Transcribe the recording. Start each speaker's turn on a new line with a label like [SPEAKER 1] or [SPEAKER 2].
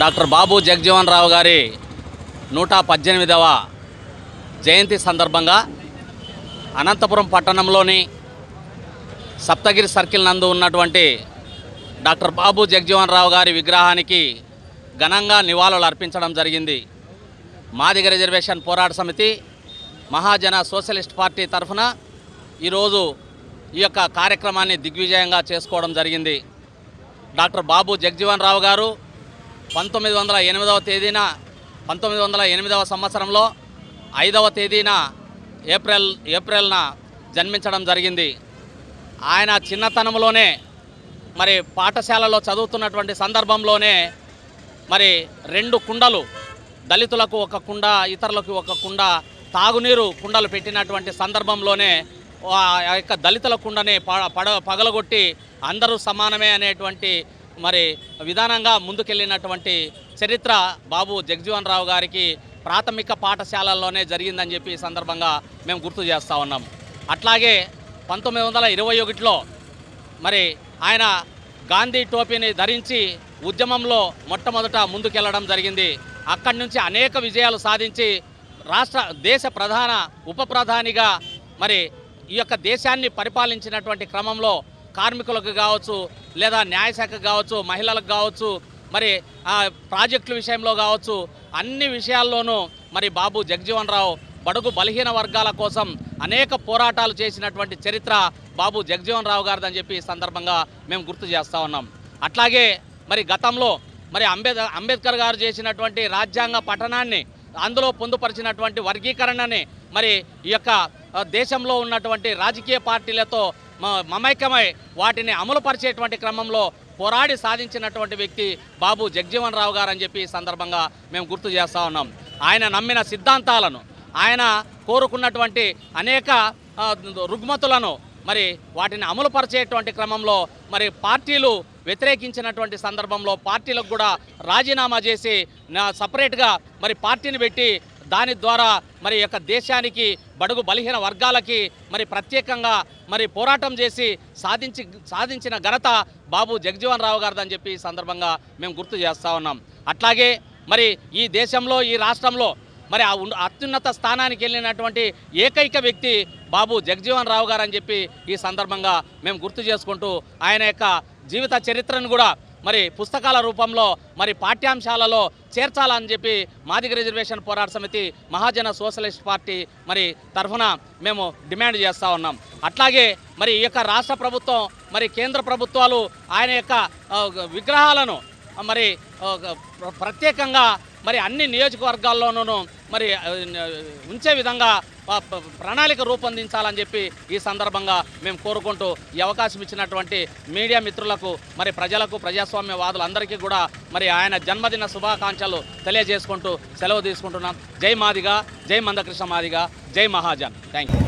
[SPEAKER 1] Doctor బాబు జగజీవన్ రావు గారి నూట పద్దెనిమిదవ జయంతి సందర్భంగా అనంతపురం పట్టణంలోని సప్తగిరి సర్కిల్ నందు ఉన్నటువంటి డాక్టర్ బాబు జగజ్జీవన్ రావు గారి విగ్రహానికి ఘనంగా నివాళులు అర్పించడం జరిగింది. మాదిగ రిజర్వేషన్ పోరాట సమితి మహాజన సోషలిస్ట్ పార్టీ తరఫున ఈరోజు ఈ యొక్క కార్యక్రమాన్ని దిగ్విజయంగా చేసుకోవడం జరిగింది. డాక్టర్ బాబు జగజీవన్ రావు గారు పంతొమ్మిది వందల ఎనిమిదవ తేదీన పంతొమ్మిది వందల ఎనిమిదవ సంవత్సరంలో ఐదవ తేదీన ఏప్రిల్ ఏప్రిల్న జన్మించడం జరిగింది. ఆయన చిన్నతనంలోనే మరి పాఠశాలలో చదువుతున్నటువంటి సందర్భంలోనే మరి రెండు కుండలు దళితులకు ఒక కుండ ఇతరులకు ఒక కుండ తాగునీరు కుండలు పెట్టినటువంటి సందర్భంలోనే ఆ యొక్క దళితుల కుండని ప- పడ పగలగొట్టి అందరూ సమానమే అనేటువంటి మరి విధానంగా ముందుకెళ్ళినటువంటి చరిత్ర బాబు జగజీవన్ రావు గారికి ప్రాథమిక పాఠశాలల్లోనే జరిగిందని చెప్పి ఈ సందర్భంగా మేము గుర్తు చేస్తూ ఉన్నాం. అట్లాగే పంతొమ్మిది వందల ఇరవై ఒకటిలో మరి ఆయన గాంధీ టోపీని ధరించి ఉద్యమంలో మొట్టమొదట ముందుకెళ్ళడం జరిగింది. అక్కడి నుంచి అనేక విజయాలు సాధించి రాష్ట్ర దేశ ప్రధాన ఉప ప్రధానిగా మరి ఈ యొక్క దేశాన్ని పరిపాలించినటువంటి క్రమంలో కార్మికులకు కావచ్చు లేదా న్యాయశాఖకు కావచ్చు మహిళలకు కావచ్చు మరి ఆ, ప్రాజెక్టుల విషయంలో కావచ్చు అన్ని విషయాల్లోనూ మరి బాబు జగజీవన్ రావు బడుగు బలహీన వర్గాల కోసం అనేక పోరాటాలు చేసినటువంటి చరిత్ర బాబు జగజీవన్ రావు గారిదని చెప్పి సందర్భంగా మేము గుర్తు చేస్తూ ఉన్నాం. అట్లాగే మరి గతంలో మరి అంబేద్ అంబేద్కర్ గారు చేసినటువంటి రాజ్యాంగ పఠనాన్ని అందులో పొందుపరిచినటువంటి వర్గీకరణని మరి ఈ యొక్క దేశంలో ఉన్నటువంటి రాజకీయ పార్టీలతో మ- మమైకమై వాటిని అమలు పరిచేటువంటి క్రమంలో పోరాడి సాధించినటువంటి వ్యక్తి బాబు జగ్జీవన్ రావు గారు అని చెప్పి ఈ సందర్భంగా మేము గుర్తు చేస్తూ ఉన్నాం. ఆయన నమ్మిన సిద్ధాంతాలను ఆయన కోరుకున్నటువంటి అనేక రుగ్మతులను మరి వాటిని అమలు పరిచేటువంటి క్రమంలో మరి పార్టీలు వ్యతిరేకించినటువంటి సందర్భంలో పార్టీలకు కూడా రాజీనామా చేసి సపరేట్గా మరి పార్టీని పెట్టి దాని ద్వారా మరి యొక్క దేశానికి బడుగు బలహీన వర్గాలకి మరి ప్రత్యేకంగా మరి పోరాటం చేసి సాధించి సాధించిన ఘనత బాబు జగజ్జీవన్ రావు గారిదని చెప్పి ఈ సందర్భంగా మేము గుర్తు చేస్తూ ఉన్నాం. అట్లాగే మరి ఈ దేశంలో ఈ రాష్ట్రంలో మరి ఆ అత్యున్నత స్థానానికి వెళ్ళినటువంటి ఏకైక వ్యక్తి బాబు జగజ్జీవన్ రావు గారు అని చెప్పి ఈ సందర్భంగా మేము గుర్తు చేసుకుంటూ ఆయన యొక్క జీవిత చరిత్రను కూడా మరి పుస్తకాల రూపంలో మరి పాఠ్యాంశాలలో చేర్చాలని చెప్పి మాదిగ రిజర్వేషన్ పోరాట సమితి మహాజన సోషలిస్ట్ పార్టీ మరి తరఫున మేము డిమాండ్ చేస్తూ ఉన్నాం. అట్లాగే మరి ఈ యొక్క రాష్ట్ర ప్రభుత్వం మరి కేంద్ర ప్రభుత్వాలు ఆయన యొక్క విగ్రహాలను మరి ప్రత్యేకంగా మరి అన్ని నియోజకవర్గాల్లోనూ మరి ఉంచే విధంగా ప్రణాళిక రూపొందించాలని చెప్పి ఈ సందర్భంగా మేము కోరుకుంటూ ఈ అవకాశం ఇచ్చినటువంటి మీడియా మిత్రులకు మరి ప్రజలకు ప్రజాస్వామ్యవాదులందరికీ కూడా మరి ఆయన జన్మదిన శుభాకాంక్షలు తెలియజేసుకుంటూ సెలవు తీసుకుంటున్నాం. జై మాదిగా జై మందకృష్ణ మాదిగా జై మహాజన్. Thank you